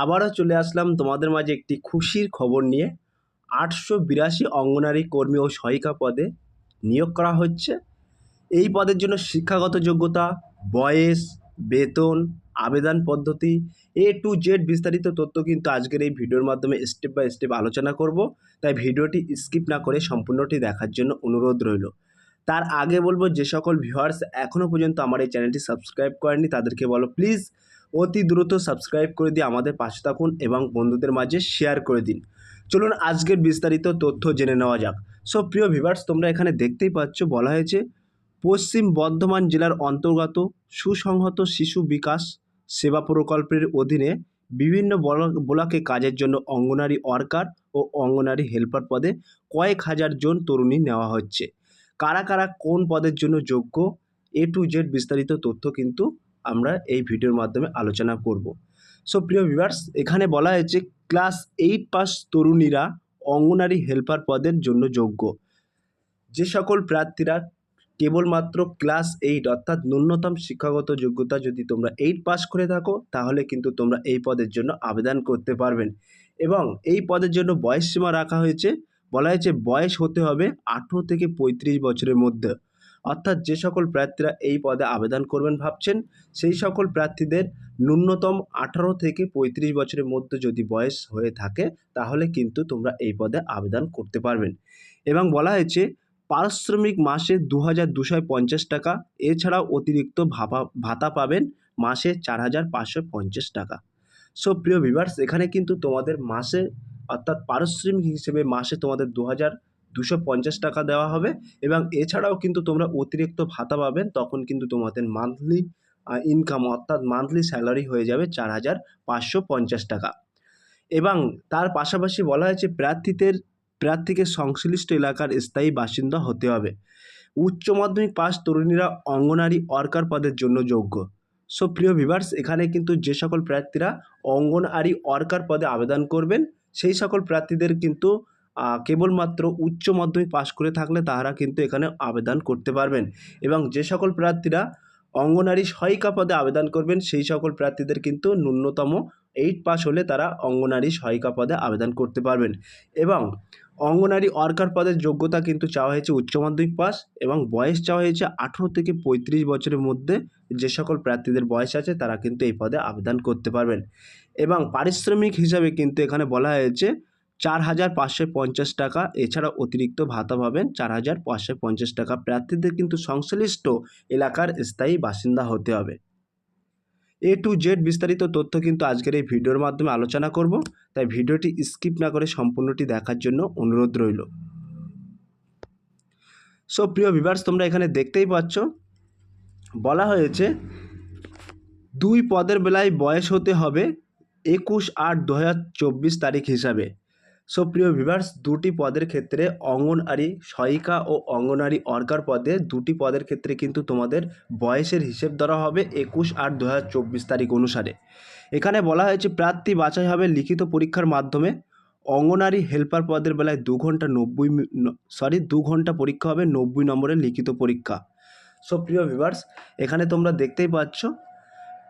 আবারও চলে আসলাম তোমাদের মাঝে একটি খুশির খবর নিয়ে। আটশো বিরাশি অঙ্গনারী কর্মী ও সহায়িকা পদে নিয়োগ করা হচ্ছে। এই পদের জন্য শিক্ষাগত যোগ্যতা, বয়স, বেতন, আবেদন পদ্ধতি, এ টু জেড বিস্তারিত তথ্য কিন্তু আজকের এই ভিডিওর মাধ্যমে স্টেপ বাই স্টেপ আলোচনা করব। তাই ভিডিওটি স্কিপ না করে সম্পূর্ণটি দেখার জন্য অনুরোধ রইল। তার আগে বলব, যে সকল ভিউয়ার্স এখনও পর্যন্ত আমার এই চ্যানেলটি সাবস্ক্রাইব করেননি, তাদেরকে বলো প্লিজ অতি দ্রুত সাবস্ক্রাইব করে দিয়ে আমাদের পাশে থাকুন এবং বন্ধুদের মাঝে শেয়ার করে দিন। চলুন আজকের বিস্তারিত তথ্য জেনে নেওয়া যাক। সো প্রিয় ভিভার্স তোমরা এখানে দেখতেই পাচ্ছ, বলা হয়েছে, পশ্চিম বর্ধমান জেলার অন্তর্গত সুসংহত শিশু বিকাশ সেবা প্রকল্পের অধীনে বিভিন্ন ব্লক কাজের জন্য অঙ্গনারী ওয়ার্কার ও অঙ্গনারী হেল্পার পদে কয়েক হাজার জন তরুণী নেওয়া হচ্ছে। কারা কারা, কোন পদের জন্য যোগ্য, এ টু জেড বিস্তারিত তথ্য কিন্তু আমরা এই ভিডিওর মাধ্যমে আলোচনা করব। সো প্রিয় ভিউয়ার্স এখানে বলা হয়েছে ক্লাস এইট পাস তরুণীরা অঙ্গনারী হেল্পার পদের জন্য যোগ্য। যে সকল প্রার্থীরা কেবলমাত্র ক্লাস এইট অর্থাৎ ন্যূনতম শিক্ষাগত যোগ্যতা যদি তোমরা এইট পাস করে থাকো, তাহলে কিন্তু তোমরা এই পদের জন্য আবেদন করতে পারবেন। এবং এই পদের জন্য বয়স সীমা রাখা হয়েছে, বলা হয়েছে বয়স হতে হবে আঠেরো থেকে পঁয়ত্রিশ বছরের মধ্যে। অর্থাৎ যে সকল প্রার্থীরা এই পদে আবেদন করবেন ভাবছেন, সেই সকল প্রার্থীদের ন্যূনতম আঠারো থেকে পঁয়ত্রিশ বছরের মধ্যে যদি বয়স হয়ে থাকে, তাহলে কিন্তু তোমরা এই পদে আবেদন করতে পারবেন। এবং বলা হয়েছে, পারিশ্রমিক মাসে দু হাজার দুশো পঞ্চাশ টাকা, এছাড়াও অতিরিক্ত ভাপা, ভাতা পাবেন মাসে চার হাজার পাঁচশো পঞ্চাশ টাকা। সো প্রিয় ভিভার্স এখানে কিন্তু তোমাদের মাসে, অর্থাৎ পারিশ্রমিক হিসেবে মাসে তোমাদের দু হাজার দুশো পঞ্চাশ টাকা দেওয়া হবে এবং এছাড়াও কিন্তু তোমরা অতিরিক্ত ভাতা পাবেন তখন কিন্তু তোমাদের মান্থলি ইনকাম অর্থাৎ মান্থলি স্যালারি হয়ে যাবে চার হাজার পাঁচশো পঞ্চাশ টাকা। এবং তার পাশাপাশি বলা হয়েছে প্রার্থীদের, প্রার্থীকে সংশ্লিষ্ট এলাকার স্থায়ী বাসিন্দা হতে হবে। উচ্চ মাধ্যমিক পাস তরুণীরা অঙ্গনারী ওয়ার্কার পদের জন্য যোগ্য। সো প্রিয় ভিভার্স এখানে কিন্তু যে সকল প্রার্থীরা অঙ্গনওয়াড়ি ওয়ার্কার পদে আবেদন করবেন, সেই সকল প্রার্থীদের কিন্তু কেবলমাত্র উচ্চ মাধ্যমিক পাশ করে থাকলে তাহারা কিন্তু এখানে আবেদন করতে পারবেন। এবং যে সকল প্রার্থীরা অঙ্গনারী সহায়িকা পদে আবেদন করবেন, সেই সকল প্রার্থীদের কিন্তু ন্যূনতম এইট পাস হলে তারা অঙ্গনারী সহায়িকা পদে আবেদন করতে পারবেন। এবং অঙ্গনারী ওয়ার্কার পদের যোগ্যতা কিন্তু চাওয়া হয়েছে উচ্চ মাধ্যমিক পাস এবং বয়স চাওয়া হয়েছে আঠেরো থেকে পঁয়ত্রিশ বছরের মধ্যে যে সকল প্রার্থীদের বয়স আছে তারা কিন্তু এই পদে আবেদন করতে পারবেন। এবং পারিশ্রমিক হিসাবে কিন্তু এখানে বলা হয়েছে চার হাজার পাঁচশো পঞ্চাশ টাকা। এছাড়া অতিরিক্ত ভাতা পাবেন চার হাজার পাঁচশো পঞ্চাশ টাকা। প্রার্থীদের কিন্তু সংশ্লিষ্ট এলাকার স্থায়ী বাসিন্দা হতে হবে। এ টু জেড বিস্তারিত তথ্য কিন্তু আজকের এই ভিডিওর মাধ্যমে আলোচনা করব। তাই ভিডিওটি স্কিপ না করে সম্পূর্ণটি দেখার জন্য অনুরোধ রইল। সো, প্রিয় ভিভার্স তোমরা এখানে দেখতেই পাচ্ছ, বলা হয়েছে দুই পদের বেলায় বয়স হতে হবে একুশ আট দু তারিখ হিসাবে। সো প্রিয় ভিভার্স দুটি পদের ক্ষেত্রে অঙ্গনওয়াড়ি সহায়িকা ও অঙ্গনওয়াড়ি ওয়ার্কার পদে দুটি পদের ক্ষেত্রে কিন্তু তোমাদের বয়সের হিসেব ধরা হবে একুশ আট দু তারিখ অনুসারে। এখানে বলা হয়েছে, প্রার্থী বাছাই হবে লিখিত পরীক্ষার মাধ্যমে। অঙ্গনারী হেল্পার পদের বেলায় দু ঘণ্টা নব্বই সরি দু ঘণ্টা পরীক্ষা হবে, নব্বই নম্বরের লিখিত পরীক্ষা। সো প্রিয় ভিভার্স এখানে তোমরা দেখতেই পাচ্ছ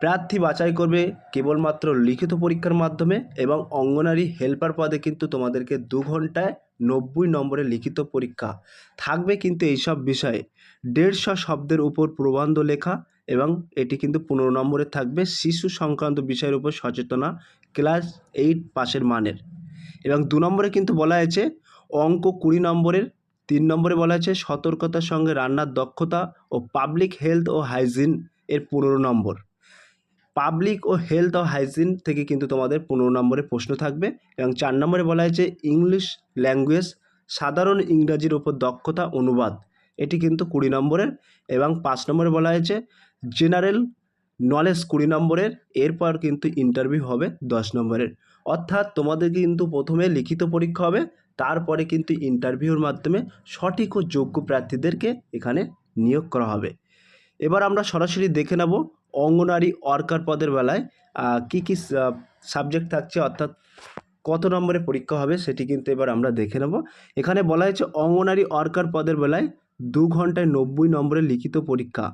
প্রার্থী বাছাই করবে কেবলমাত্র লিখিত পরীক্ষার মাধ্যমে এবং অঙ্গনারী হেল্পার পদে কিন্তু তোমাদেরকে দু ঘন্টায় নব্বই নম্বরের লিখিত পরীক্ষা থাকবে কিন্তু এইসব বিষয়ে দেড়শো শব্দের উপর প্রবন্ধ লেখা এবং এটি কিন্তু পনেরো নম্বরে থাকবে শিশু সংক্রান্ত বিষয়ের উপর সচেতনা ক্লাস এইট পাশের মানের। এবং দু নম্বরে কিন্তু বলা হয়েছে, অঙ্ক কুড়ি নম্বরের তিন নম্বরে বলা হয়েছে, সতর্কতার সঙ্গে রান্নার দক্ষতা ও পাবলিক হেলথ ও হাইজিন এর পনেরো নম্বর। পাবলিক ও হেলথ ও হাইজিন থেকে কিন্তু তোমাদের পনেরো নম্বরে প্রশ্ন থাকবে এবং চার নম্বরে বলা হয়েছে ইংলিশ ল্যাঙ্গুয়েজ সাধারণ ইংরাজির ওপর দক্ষতা অনুবাদ। এটি কিন্তু কুড়ি নম্বরের এবং পাঁচ নম্বরে বলা হয়েছে জেনারেল নলেজ কুড়ি নম্বরের, এরপর কিন্তু ইন্টারভিউ হবে দশ নম্বরের। অর্থাৎ তোমাদের কিন্তু প্রথমে লিখিত পরীক্ষা হবে, তারপরে কিন্তু ইন্টারভিউর মাধ্যমে সঠিক ও যোগ্য প্রার্থীদেরকে এখানে নিয়োগ করা হবে। এবার আমরা সরাসরি দেখে নেব অঙ্গনারী ওয়ার্কার পদের বেলায় কি কি সাবজেক্ট থাকছে, অর্থাৎ কত নম্বরে পরীক্ষা হবে সেটি কিন্তু এবার আমরা দেখে নেব। এখানে বলা হয়েছে অঙ্গনারী ওয়ার্কার পদের বেলায় দু ঘন্টায় নব্বই নম্বরে লিখিত পরীক্ষা।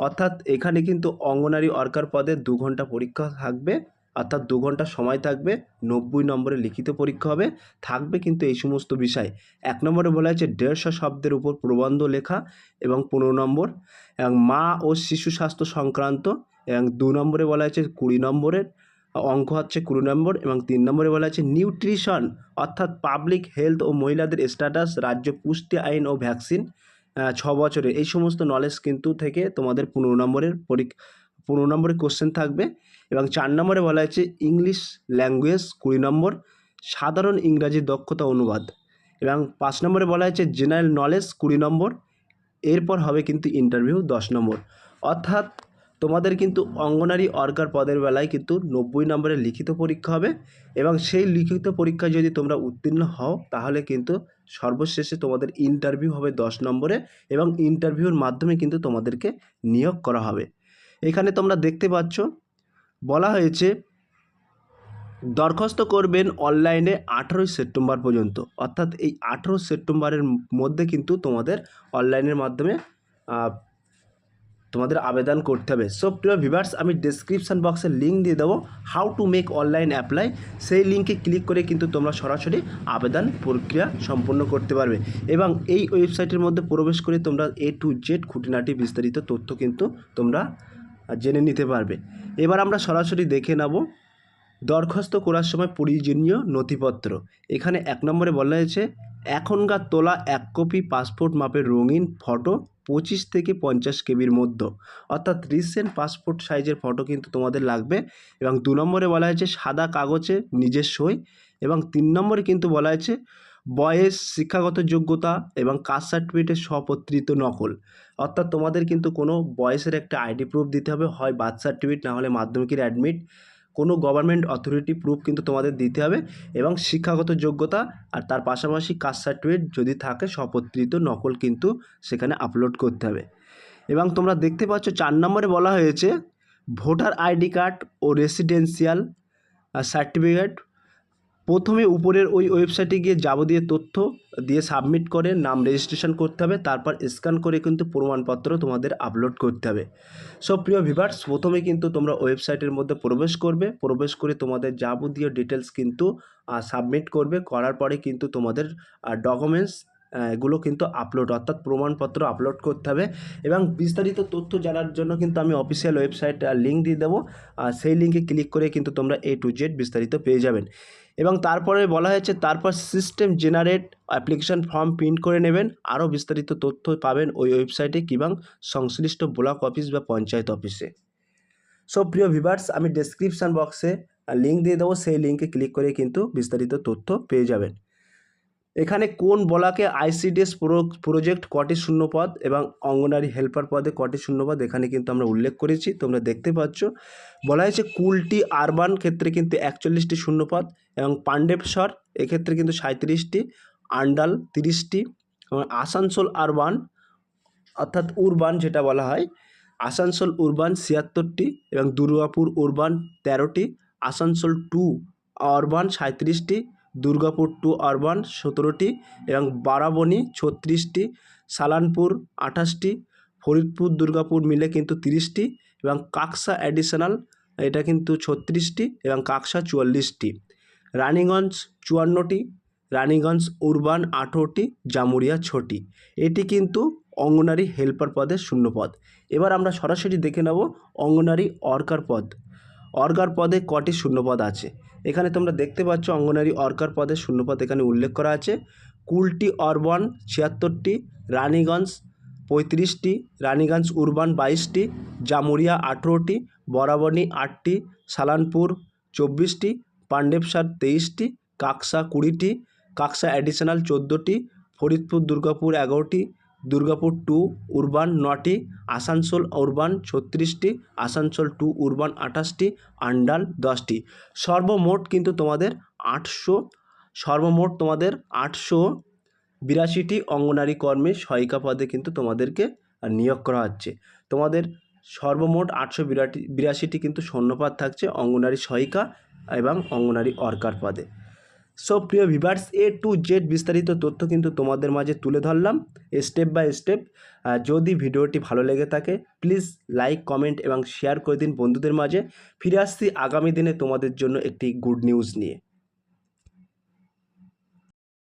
অর্থাৎ এখানে কিন্তু অঙ্গনারী ওয়ার্কার পদে দু ঘণ্টা পরীক্ষা থাকবে। অর্থাৎ দু ঘণ্টা সময় থাকবে, নব্বই নম্বরের লিখিত পরীক্ষা হবে। থাকবে কিন্তু এই সমস্ত বিষয়। এক নম্বরে বলা হয়েছে দেড়শো শব্দের উপর প্রবন্ধ লেখা এবং পনেরো নম্বর এবং মা ও শিশু স্বাস্থ্য সংক্রান্ত এবং দু নম্বরে বলা হয়েছে কুড়ি নম্বরের অঙ্ক হচ্ছে কুড়ি নম্বর এবং তিন নম্বরে বলা আছে নিউট্রিশন অর্থাৎ পাবলিক হেলথ ও মহিলাদের স্ট্যাটাস, রাজ্য পুষ্টি আইন ও ভ্যাকসিন ছ বছরের। এই সমস্ত নলেজ কিন্তু থেকে তোমাদের পনেরো নম্বরের পরীক্ষা পনেরো নম্বরের কোশ্চেন থাকবে। এবং চার নম্বরে বলা হয়েছে ইংলিশ ল্যাঙ্গুয়েজ কুড়ি নম্বর, সাধারণ ইংরাজি দক্ষতা অনুবাদ। এবং পাঁচ নম্বরে বলা হয়েছে জেনারেল নলেজ কুড়ি নম্বর, এরপর হবে কিন্তু ইন্টারভিউ দশ নম্বর। অর্থাৎ তোমাদের কিন্তু অঙ্গনারী অর্কার পদের বেলায় কিন্তু নব্বই নম্বরের লিখিত পরীক্ষা হবে এবং সেই লিখিত পরীক্ষায় যদি তোমরা উত্তীর্ণ হও, তাহলে কিন্তু সর্বশেষে তোমাদের ইন্টারভিউ হবে দশ নম্বরে এবং ইন্টারভিউর মাধ্যমে কিন্তু তোমাদেরকে নিয়োগ করা হবে। এখানে তোমরা দেখতে পাচ্ছ বলা হয়েছে, দরখাস্ত করবেন অনলাইনে আঠেরোই সেপ্টেম্বর পর্যন্ত। অর্থাৎ এই আঠেরো সেপ্টেম্বরের মধ্যে কিন্তু তোমাদের অনলাইনের মাধ্যমে তোমাদের আবেদন করতে হবে। সো প্রিয় ভিভার্স আমি ডেসক্রিপশান বক্সে লিঙ্ক দিয়ে দেবো how to make online apply সেই লিঙ্কে ক্লিক করে কিন্তু তোমরা সরাসরি আবেদন প্রক্রিয়া সম্পন্ন করতে পারবে। এবং এই ওয়েবসাইটের মধ্যে প্রবেশ করে তোমরা এ টু জেড খুঁটিনাটি বিস্তারিত তথ্য কিন্তু তোমরা জেনে নিতে পারবে। এবার আমরা সরাসরি দেখে নেব। দরখাস্ত করার সময় প্রয়োজনীয় নথিপত্র। এখানে এক নম্বরে বলা হয়েছে, এখনকার তোলা এক কপি পাসপোর্ট মাপের রঙিন ফটো পঁচিশ থেকে পঞ্চাশ কেবির মধ্যে। অর্থাৎ রিসেন্ট পাসপোর্ট সাইজের ফটো কিন্তু তোমাদের লাগবে। এবং দু নম্বরে বলা হয়েছে, সাদা কাগজে নিজের সই এবং তিন নম্বরে কিন্তু বলা হয়েছে বয়স, শিক্ষাগত যোগ্যতা এবং কাস্ট সার্টিফিকেটের স্বপত্রিত নকল। অর্থাৎ তোমাদের কিন্তু কোনো বয়সের একটা আইডি প্রুফ দিতে হবে, হয় বার্থ সার্টিফিকেট না হলে মাধ্যমিকের অ্যাডমিট কোনো গভর্নমেন্ট অথরিটি প্রুফ কিন্তু তোমাদের দিতে হবে এবং শিক্ষাগত যোগ্যতা আর তার পাশাপাশি কাস্ট সার্টিফিকেট যদি থাকে, স্বপত্রিত নকল কিন্তু সেখানে আপলোড করতে হবে। এবং তোমরা দেখতে পাচ্ছ চার নম্বরে বলা হয়েছে, ভোটার আইডি কার্ড ও রেসিডেন্সিয়াল সার্টিফিকেট প্রথমে উপরের ওই ওয়েবসাইটে গিয়ে যাবতীয় তথ্য দিয়ে সাবমিট করে, নাম রেজিস্ট্রেশন করতে হবে, তারপর স্ক্যান করে কিন্তু প্রমাণপত্র তোমাদের আপলোড করতে হবে। সো প্রিয় ভিভার্স প্রথমে কিন্তু তোমরা ওয়েবসাইটের মধ্যে প্রবেশ করবে, প্রবেশ করে তোমাদের যাবতীয় ডিটেলস কিন্তু সাবমিট করবে, করার পরে কিন্তু তোমাদের ডকুমেন্টস এগুলো কিন্তু আপলোড অর্থাৎ প্রমাণপত্র আপলোড করতে হবে। এবং বিস্তারিত তথ্য জানার জন্য কিন্তু আমি অফিসিয়াল ওয়েবসাইট লিঙ্ক দিয়ে দেবো। আর সেই লিঙ্কে ক্লিক করে কিন্তু তোমরা এ টু জেড বিস্তারিত পেয়ে যাবেন। এবং তারপরে বলা হয়েছে, তারপর system generate application form print করে নেবেন। আরও বিস্তারিত তথ্য পাবেন ওই ওয়েবসাইটে কিংবা সংশ্লিষ্ট ব্লক অফিস বা পঞ্চায়েত অফিসে সো প্রিয় ভিভার্স আমি ডেসক্রিপশান বক্সে লিঙ্ক দিয়ে দেবো। সেই লিঙ্কে ক্লিক করে কিন্তু বিস্তারিত তথ্য পেয়ে যাবেন। এখানে কোন বলাকে আইসিডিএস প্রজেক্ট কটি শূন্যপদ এবং অঙ্গনারী হেল্পার পদে কটি শূন্যপদ এখানে কিন্তু আমরা উল্লেখ করেছি, তোমরা দেখতে পাচ্ছ। বলা হয়েছে কুলটি আরবান ক্ষেত্রে কিন্তু একচল্লিশটি শূন্যপদ এবং পাণ্ডেবস্বর এক্ষেত্রে কিন্তু সাঁত্রিশটি আন্ডাল তিরিশটি এবং আসানসোল আরবান, অর্থাৎ উরবান যেটা বলা হয়, আসানসোল উরবান ছিয়াত্তরটি এবং দুর্গাপুর উরবান তেরোটি, আসানসোল টু অরবান সাঁত্রিশটি দুর্গাপুর টু আরবান সতেরোটি এবং বারাবণী ছত্রিশটি, সালানপুর আঠাশটি, ফরিদপুর, দুর্গাপুর মিলে কিন্তু তিরিশটি এবং কাকসা অ্যাডিশনাল এটা কিন্তু ছত্রিশটি এবং কাকসা চুয়াল্লিশটি। রানীগঞ্জ চুয়ান্নটি, রানীগঞ্জ উরবান আঠেরোটি, জামুরিয়া ছটি। এটি কিন্তু অঙ্গনারী হেল্পার পদের শূন্যপদ। এবার আমরা সরাসরি দেখে নেব অঙ্গনারী অর্কার পদ। অর্গার পদে কটি শূন্যপদ আছে? এখানে তোমরা দেখতে পাচ্ছ অঙ্গনারী অর্কার পদের শূন্যপদ এখানে উল্লেখ করা আছে। কুলটি অরবান ছিয়াত্তরটি, রানীগঞ্জ পঁয়ত্রিশটি, রানীগঞ্জ উরবান বাইশটি, জামুরিয়া আঠেরোটি বরাবণী আটটি, সালানপুর চব্বিশটি পাণ্ডেবসার তেইশটি, কাকসা কুড়িটি, কাকসা অ্যাডিশনাল চোদ্দোটি, ফরিদপুর দুর্গাপুর এগারোটি দুর্গাপুর টু, উরবান নটি, আসানসোল উরবান ছত্রিশটি, আসানসোল টু, উরবান আঠাশটি, আন্ডাল দশটি। সর্বমোট কিন্তু তোমাদের আটশো, সর্বমোট তোমাদের আটশো বিরাশিটি অঙ্গনারী কর্মী সহায়িকা পদে কিন্তু তোমাদেরকে নিয়োগ করা হচ্ছে। তোমাদের সর্বমোট আটশো বিরাটি, বিরাশিটি কিন্তু শূন্যপদ থাকছে অঙ্গনারী সহায়িকা এবং অঙ্গনারী অর্কার পদে। সো প্রিয় ভিভার্স এ টু জেড বিস্তারিত তথ্য কিন্তু তোমাদের মাঝে তুলে ধরলাম স্টেপ বাই স্টেপ যদি ভিডিওটি ভালো লেগে থাকে প্লিজ লাইক কমেন্ট এবং শেয়ার করে দিন বন্ধুদের মাঝে। ফিরে আসছি আগামী দিনে তোমাদের জন্য একটি গুড নিউজ নিয়ে।